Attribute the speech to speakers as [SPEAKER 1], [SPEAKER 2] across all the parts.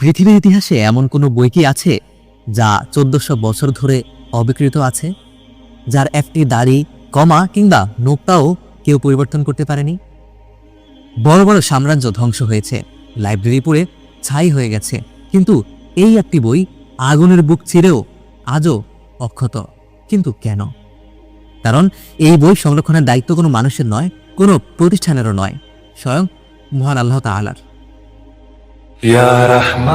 [SPEAKER 1] পৃথিবীর ইতিহাসে এমন কোনো বই কি আছে যা চোদ্দশো বছর ধরে অবিকৃত আছে? যার একটি দাড়ি, কমা কিংবা নোকটাও কেউ পরিবর্তন করতে পারেনি? বড় বড় সাম্রাজ্য ধ্বংস হয়েছে, লাইব্রেরি পুড়ে ছাই হয়ে গেছে, কিন্তু এই একটি বই আগুনের বুক ছিঁড়েও আজও অক্ষত। কিন্তু কেন? কারণ এই বই সংরক্ষণের দায়িত্ব কোনো মানুষের নয়, কোনো প্রতিষ্ঠানেরও নয়, স্বয়ং মহান আল্লাহ তাআলার।
[SPEAKER 2] ইয়া রহমান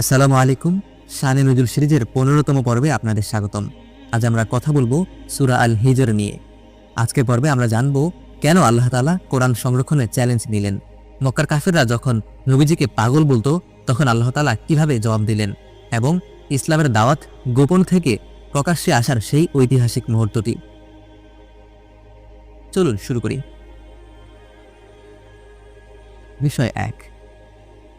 [SPEAKER 1] আসসালামু আলাইকুম শানে নজুল সিরিজের পনেরোতম পর্বে আপনাদের স্বাগতম। আজ আমরা কথা বলব সুরা আল হিজর নিয়ে। আজকের পর্বে আমরা জানব কেন আল্লাহ তালা কোরআন সংরক্ষণে চ্যালেঞ্জ নিলেন। মক্কার কাফিররা যখন নবীজিকে পাগল বলতো, তখন আল্লাহ তালা কীভাবে জবাব দিলেন এবং ইসলামের দাওয়াত গোপন থেকে প্রকাশ্যে আসার সেই ঐতিহাসিক মুহূর্তটি। চলুন শুরু করি। বিষয় এক।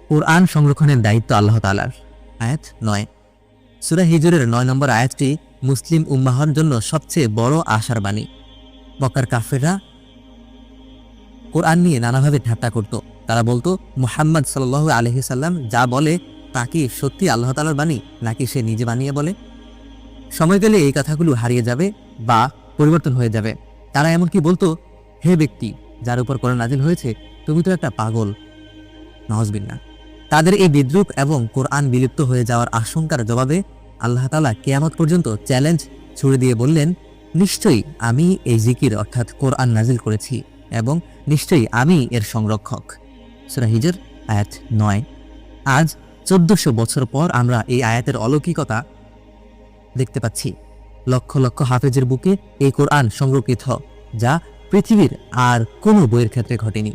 [SPEAKER 1] কোরআন সংরক্ষণের দায়িত্ব আল্লাহ তালার আয়াত নয়। সুরা হিজরের নয় নম্বর আয়াতটি মুসলিম উম্মাহর জন্য সবচেয়ে বড় আশার বাণী। মক্কার কাফেররা কোরআন নিয়ে নানাভাবে ঠাট্টা করত। তারা বলতো, মুহাম্মদ সাল আলহি সাল্লাম যা বলে তা কি সত্যি আল্লাহ তালার বাণী নাকি সে নিজে বানিয়ে বলে? সময় গেলে এই কথাগুলো হারিয়ে যাবে বা পরিবর্তন হয়ে যাবে। তারা এমনকি বলতো, হে ব্যক্তি, যার উপর কোরআন নাজিল হয়েছে তুমি তো একটা পাগল। নজবিল্লা তাদের এই বিদ্রুপ এবং কোরআন বিলুপ্ত হয়ে যাওয়ার আশঙ্কার জবাবে আল্লাহ তালা কেয়ামত পর্যন্ত চ্যালেঞ্জ ছুড়ে দিয়ে বললেন, নিশ্চয়ই আমি এই জিকির অর্থাৎ কোরআন নাজিল করেছি এবং নিশ্চয়ই আমি এর সংরক্ষক। সুরা হিজর, আয়াত নয়। আজ চোদ্দশো বছর পর আমরা এই আয়াতের অলৌকিকতা দেখতে পাচ্ছি। লক্ষ লক্ষ হাফেজের বুকে এই কোরআন সংরক্ষিত, যা পৃথিবীর আর কোনো বইয়ের ক্ষেত্রে ঘটেনি।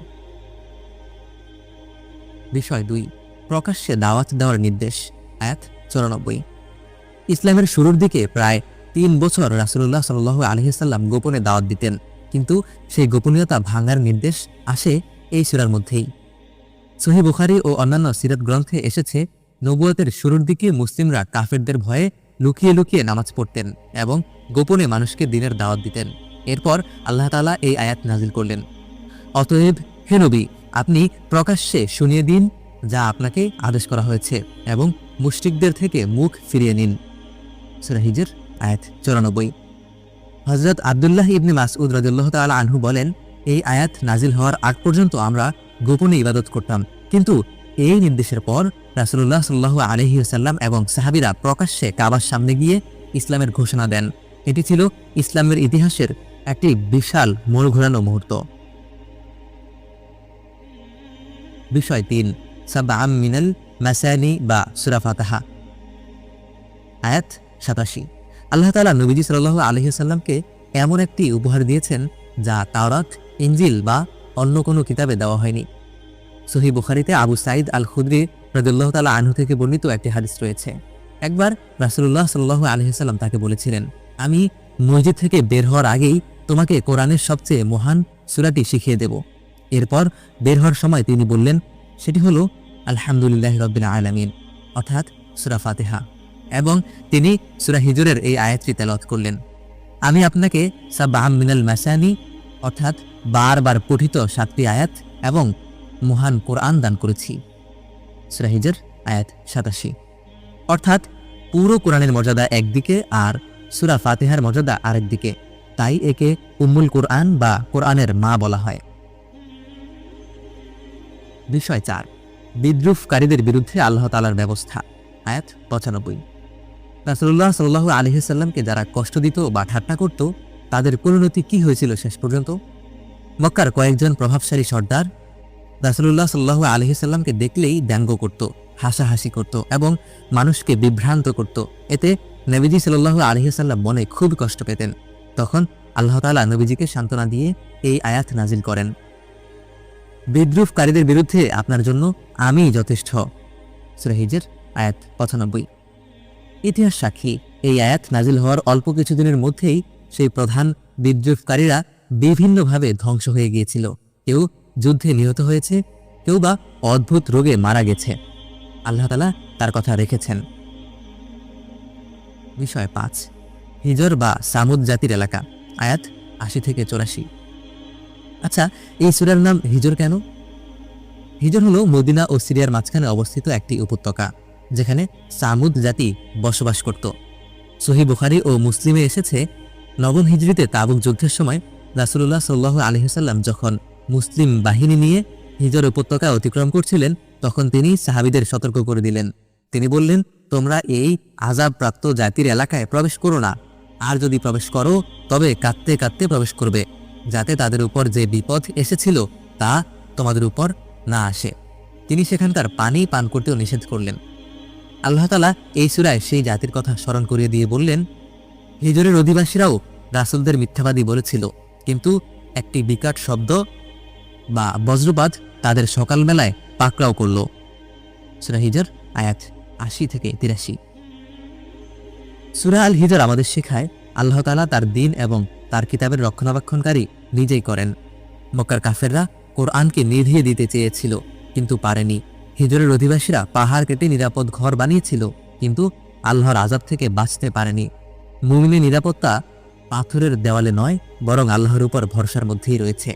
[SPEAKER 1] বিষয় দুই, প্রকাশ্যে দাওয়াত দেওয়ার নির্দেশ আয়াত চৌরানব্বই। ইসলামের শুরুর দিকে প্রায় তিন বছর রাসুল্লাহ সাল আলহিসাল্লাম গোপনে দাওয়াত দিতেন, কিন্তু সেই গোপনীয়তা ভাঙার নির্দেশ আসে এই সুরার মধ্যেই। সহি বুখারি ও অন্যান্য সিরাত গ্রন্থে এসেছে, নবুয়তের শুরুর দিকে মুসলিমরা কাফেরদের ভয়ে লুকিয়ে লুকিয়ে নামাজ পড়তেন এবং গোপনে মানুষকে দিনের দাওয়াত দিতেন। এরপর আল্লাহ তাআলা এই আয়াত নাজিল করলেন। অতএব হে নবী আপনি প্রকাশ্যে শুনিয়ে দিন যা আপনাকে আদেশ করা হয়েছে এবং মুশরিকদের থেকে মুখ ফিরিয়ে নিন। সুরা হিজর, আয়াত চৌরানব্বই। হজরত আবদুল্লাহ ইবনে মাসউদ রাজুল্লাহ তাআলা আনহু বলেন, এই আয়াত নাজিল হওয়ার আগ পর্যন্ত আমরা গোপনে ইবাদত করতাম। কিন্তু এই নির্দেশের পর রাসুল্লাহ সাল্লাহ আলহি সাল্লাম এবং সাহাবিরা প্রকাশ্যে কাবার সামনে গিয়ে ইসলামের ঘোষণা দেন। এটি ছিল ইসলামের ইতিহাসের একটি বিশাল মোড় ঘোরানো মুহূর্ত। বিষয় তিন সাবাম মিনাল মাসানি বা সুরা ফাতাহা। আয়াত সাতাশি। আল্লাহ তাআলা নবীজি সাল্লাহ আলহিসাল্লামকে এমন একটি উপহার দিয়েছেন যা তাওরাত ইঞ্জিল বা অন্য কোনো কিতাবে দেওয়া হয়নি। সহি বুখারিতে আবু সাইদ আল খুদ্রি রদুল্লাহ তালা আনহু থেকে বর্ণিত একটি হাদিস রয়েছে। একবার রাসুল্লাহ সাল্লাহ আলহিসাল্লাম তাকে বলেছিলেন, আমি মসজিদ থেকে বের হওয়ার আগেই তোমাকে কোরআনের সবচেয়ে মহান সুরাটি শিখিয়ে দেব। এরপর বের হওয়ার সময় তিনি বললেন, সেটি হলো আলহামদুলিল্লাহ রবিন আলমিন। অর্থাৎ সুরা ফাতেহা। এবং তিনি সুরা হিজুরের এই আয়াতটি তেলত করলেন। আমি আপনাকে সাবাহাম মিনাল মাসানি, অর্থাৎ বারবার পঠিত সাতটি আয়াত এবং মহান কোরআন দান করেছি। সুরা হিজর, আয়াত সাতাশি। অর্থাৎ পুরো কোরআনের মর্যাদা একদিকে আর সুরা ফাতেহার মর্যাদা আরেকদিকে। তাই একে উম্মুল কোরআন বা কোরআনের মা বলা হয়। বিষয় চার, বিদ্রুপকারীদের বিরুদ্ধে আল্লাহ তালার ব্যবস্থা, আয়াত পঁচানব্বই। রাসুল্লাহ সাল্লাহ আলহিসাল্লামকে যারা কষ্ট দিত বা ঠাট্টা করত, তাদের পরিণতি কি হয়েছিল শেষ পর্যন্ত? মক্কার কয়েকজন প্রভাবশালী সর্দার রাসুল্লাহ সাল্লাহ আলহিসাল্লামকে দেখলেই ব্যঙ্গ করত, হাসাহাসি করত এবং মানুষকে বিভ্রান্ত করত। এতে নবীজি সাল্লাহ আলহিসাল্লাম মনে খুব কষ্ট পেতেন। তখন আল্লাহ তালা নবীজিকে সান্ত্বনা দিয়ে এই আয়াত নাজিল করেন। বিদ্রুপকারীদের বিরুদ্ধে আপনার জন্য আমি যথেষ্ট। সুরাহিজের আয়াত পঁচানব্বই। ইতিহাস সাক্ষী, এই আয়াত নাজিল হওয়ার অল্প কিছুদিনের মধ্যেই সেই প্রধান বিদ্রুপকারীরা বিভিন্নভাবে ধ্বংস হয়ে গিয়েছিল। কেউ যুদ্ধে নিহত হয়েছে, কেউ বা অদ্ভুত রোগে মারা গেছে। আল্লাহ তালা তার কথা রেখেছেন। বিষয় পাঁচ, হিজর বা সামুদ জাতির এলাকা, আয়াত আশি থেকে চৌরাশি। আচ্ছা এই সুরার নাম হিজর কেন? হিজর হলো মদিনা ও সিরিয়ার মাঝখানে অবস্থিত একটি উপত্যকা, যেখানে সামুদ জাতি বসবাস করত। সহি বুখারি ও মুসলিমে এসেছে, নবম হিজরিতে তাবুক যুদ্ধের সময় রাসুল্লাহ সাল্লাহ আলহিহাল্লাম যখন মুসলিম বাহিনী নিয়ে হিজর উপত্যকা অতিক্রম করছিলেন, তখন তিনি সাহাবিদের সতর্ক করে দিলেন। তিনি বললেন, তোমরা এই আজাবপ্রাপ্ত জাতির এলাকায় প্রবেশ করো না। আর যদি প্রবেশ করো, তবে কাঁদতে কাঁদতে প্রবেশ করবে। যাতে তাদের উপর যে বিপদ এসেছিল তা তোমাদের উপর না আসে। তিনি সেখানকার পানি পান করতেও নিষেধ করলেন। আল্লাহ তালা এই সুরায় সেই জাতির কথা স্মরণ করিয়ে দিয়ে বললেন, হিজরের অধিবাসীরাও রাসুলদের মিথ্যাবাদী বলেছিল, কিন্তু একটি বিকট শব্দ বা বজ্রপাত তাদের সকালবেলায় পাকড়াও করল। সুরা হিজর, আয়াত আশি থেকে তিরাশি। সুরা আল হিজর আমাদের শেখায়, আল্লাহ তালা তার দিন এবং তার কিতাবের রক্ষণাবেক্ষণকারী নিজেই করেন। মক্কার কাফেররা কোরআনকে নিভিয়ে দিতে চেয়েছিল, কিন্তু পারেনি। হিজরের অধিবাসীরা পাহাড় কেটে নিরাপদ ঘর বানিয়েছিল, কিন্তু আল্লাহর আজাব থেকে বাঁচতে পারেনি। মুমিনের নিরাপত্তা পাথরের দেওয়ালে নয়, বরং আল্লাহর উপর ভরসার মধ্যেই রয়েছে।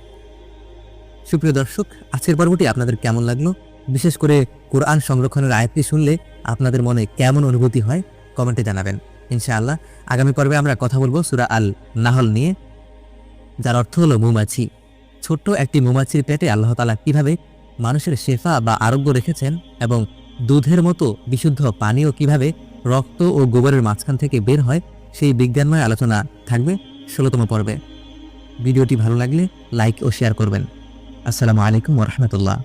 [SPEAKER 1] সুপ্রিয় দর্শক, আজকের পর্বটি আপনাদের কেমন লাগল? বিশেষ করে কোরআন সংরক্ষণের আয়াতটি শুনলে আপনাদের মনে কেমন অনুভূতি হয়? কমেন্টে জানাবেন। ইনশাআল্লাহ। আগামী পর্বে আমরা কথা বলব সুরা আল নাহল নিয়ে, যার অর্থ হলো মৌমাছি। ছোট্ট একটি মৌমাছির পেটে আল্লাহ তালা কীভাবে মানুষের শেফা বা আরোগ্য রেখেছেন এবং দুধের মতো বিশুদ্ধ পানীয় কীভাবে রক্ত ও গোবরের মাঝখান থেকে বের হয়, সেই বিজ্ঞানময় আলোচনা থাকবে ষোলোতম পর্বে। ভিডিওটি ভালো লাগলে লাইক ও শেয়ার করবেন। আসসালামু আলাইকুম ওরহমতুল্লাহ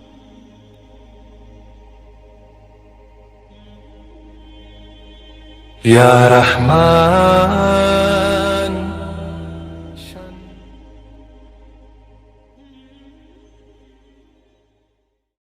[SPEAKER 2] يا رحمن.